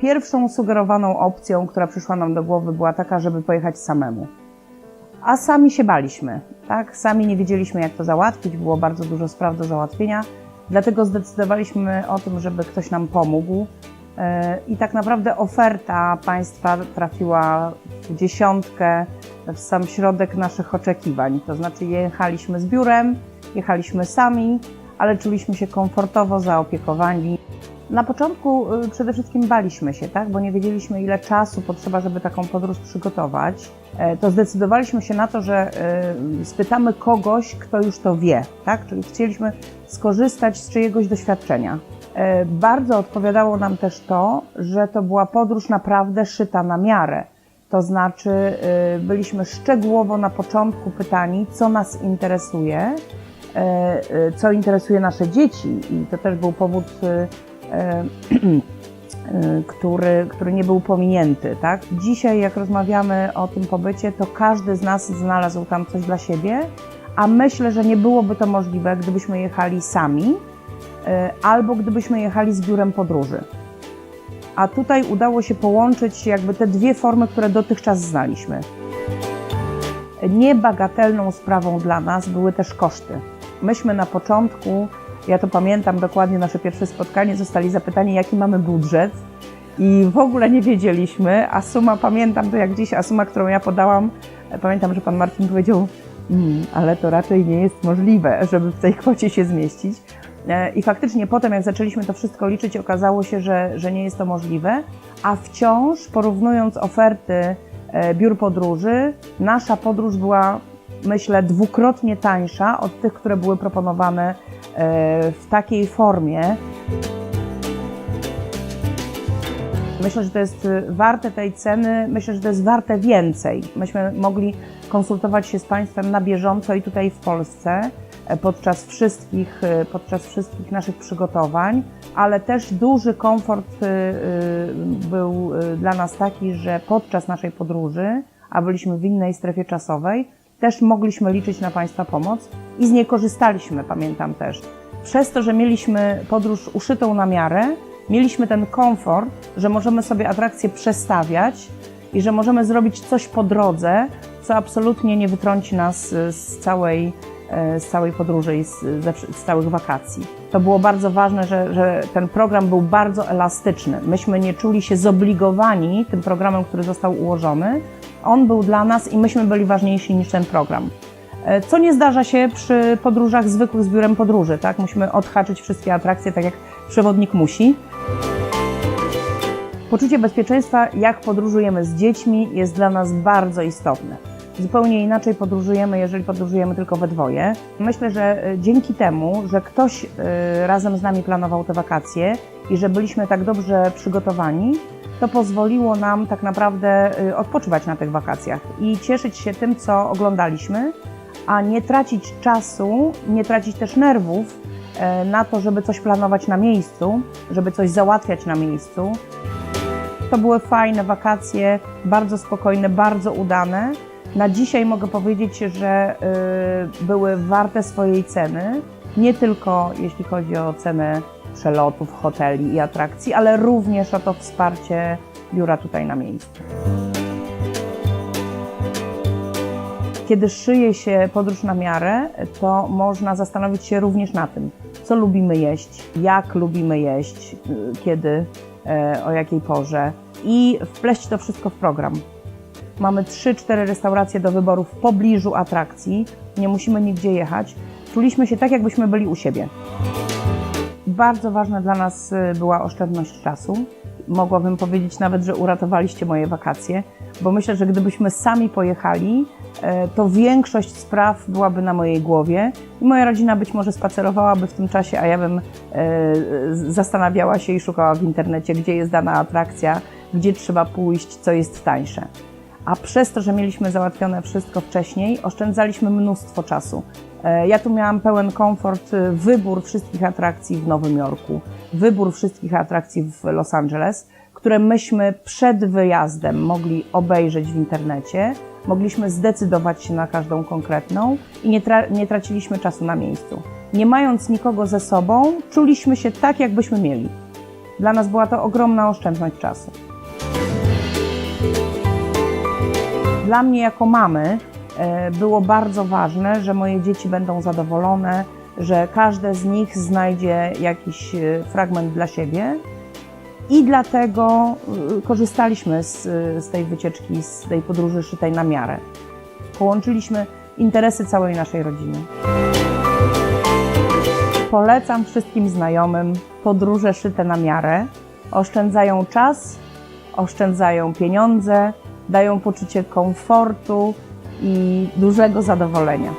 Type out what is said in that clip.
pierwszą sugerowaną opcją, która przyszła nam do głowy, była taka, żeby pojechać samemu. A sami się baliśmy, tak? Sami nie wiedzieliśmy, jak to załatwić, było bardzo dużo spraw do załatwienia, dlatego zdecydowaliśmy o tym, żeby ktoś nam pomógł. E, I tak naprawdę oferta państwa trafiła w dziesiątkę, w sam środek naszych oczekiwań. To znaczy, jechaliśmy z biurem, jechaliśmy sami, ale czuliśmy się komfortowo zaopiekowani. Na początku y, przede wszystkim baliśmy się, tak? bo nie wiedzieliśmy, ile czasu potrzeba, żeby taką podróż przygotować. E, To zdecydowaliśmy się na to, że y, spytamy kogoś, kto już to wie, tak? czyli chcieliśmy skorzystać z czyjegoś doświadczenia. E, Bardzo odpowiadało nam też to, że to była podróż naprawdę szyta na miarę. To znaczy, y, byliśmy szczegółowo na początku pytani, co nas interesuje, co interesuje nasze dzieci, i to też był powód, e, który, który nie był pominięty. Tak? Dzisiaj, jak rozmawiamy o tym pobycie, to każdy z nas znalazł tam coś dla siebie, a myślę, że nie byłoby to możliwe, gdybyśmy jechali sami e, albo gdybyśmy jechali z biurem podróży. A tutaj udało się połączyć jakby te dwie formy, które dotychczas znaliśmy. Niebagatelną sprawą dla nas były też koszty. Myśmy na początku, ja to pamiętam dokładnie, nasze pierwsze spotkanie, zostali zapytani, jaki mamy budżet i w ogóle nie wiedzieliśmy, a suma, pamiętam to jak dziś, a suma, którą ja podałam, pamiętam, że pan Marcin powiedział, mm, ale to raczej nie jest możliwe, żeby w tej kwocie się zmieścić. E, I faktycznie potem, jak zaczęliśmy to wszystko liczyć, okazało się, że, że nie jest to możliwe, a wciąż porównując oferty e, biur podróży, nasza podróż była, myślę, dwukrotnie tańsza od tych, które były proponowane e, w takiej formie. Myślę, że to jest y, warte tej ceny, myślę, że to jest warte więcej. Myśmy mogli konsultować się z Państwem na bieżąco i tutaj w Polsce e, podczas wszystkich, e, podczas wszystkich naszych przygotowań, ale też duży komfort był dla nas taki, że podczas naszej podróży, a byliśmy w innej strefie czasowej, też mogliśmy liczyć na Państwa pomoc i z niej korzystaliśmy, pamiętam też. Przez to, że mieliśmy podróż uszytą na miarę, mieliśmy ten komfort, że możemy sobie atrakcje przestawiać i że możemy zrobić coś po drodze, co absolutnie nie wytrąci nas y, z całej, y, z całej podróży i z, z całych wakacji. To było bardzo ważne, że, że ten program był bardzo elastyczny. Myśmy nie czuli się zobligowani tym programem, który został ułożony. On był dla nas i myśmy byli ważniejsi niż ten program. E, Co nie zdarza się przy podróżach zwykłych z biurem podróży, tak? Musimy odhaczyć wszystkie atrakcje, tak jak przewodnik musi. Poczucie bezpieczeństwa, jak podróżujemy z dziećmi, jest dla nas bardzo istotne. Zupełnie inaczej podróżujemy, jeżeli podróżujemy tylko we dwoje. Myślę, że e, dzięki temu, że ktoś e, razem z nami planował te wakacje i że byliśmy tak dobrze przygotowani, to pozwoliło nam tak naprawdę e, odpoczywać na tych wakacjach i cieszyć się tym, co oglądaliśmy, a nie tracić czasu, nie tracić też nerwów na to, żeby coś planować na miejscu, żeby coś załatwiać na miejscu. To były fajne wakacje, bardzo spokojne, bardzo udane. Na dzisiaj mogę powiedzieć, że y, były warte swojej ceny, nie tylko jeśli chodzi o cenę przelotów, hoteli i atrakcji, ale również o to wsparcie biura tutaj na miejscu. Kiedy szyje się podróż na miarę, to można zastanowić się również na tym, co lubimy jeść, jak lubimy jeść, y, kiedy, e, o jakiej porze i wpleść to wszystko w program. Mamy 3-4 restauracje do wyboru w pobliżu atrakcji, nie musimy nigdzie jechać. Czuliśmy się tak, jakbyśmy byli u siebie. Bardzo ważna dla nas y, była oszczędność czasu. Mogłabym powiedzieć nawet, że uratowaliście moje wakacje, bo myślę, że gdybyśmy sami pojechali, e, to większość spraw byłaby na mojej głowie i moja rodzina być może spacerowałaby w tym czasie, a ja bym z- zastanawiała się i szukała w internecie, gdzie jest dana atrakcja, gdzie trzeba pójść, co jest tańsze. A przez to, że mieliśmy załatwione wszystko wcześniej, oszczędzaliśmy mnóstwo czasu. E, Ja tu miałam pełen komfort, y, wybór wszystkich atrakcji w Nowym Jorku, wybór wszystkich atrakcji w Los Angeles, które myśmy przed wyjazdem mogli obejrzeć w internecie, mogliśmy zdecydować się na każdą konkretną i nie, tra- nie traciliśmy czasu na miejscu. Nie mając nikogo ze sobą, czuliśmy się tak, jakbyśmy mieli. Dla nas była to ogromna oszczędność czasu. Dla mnie jako mamy e, było bardzo ważne, że moje dzieci będą zadowolone, że każde z nich znajdzie jakiś e, fragment dla siebie. I dlatego e, korzystaliśmy z, z tej wycieczki, z tej podróży szytej na miarę. Połączyliśmy interesy całej naszej rodziny. Polecam wszystkim znajomym podróże szyte na miarę. Oszczędzają czas, oszczędzają pieniądze, dają poczucie komfortu i dużego zadowolenia.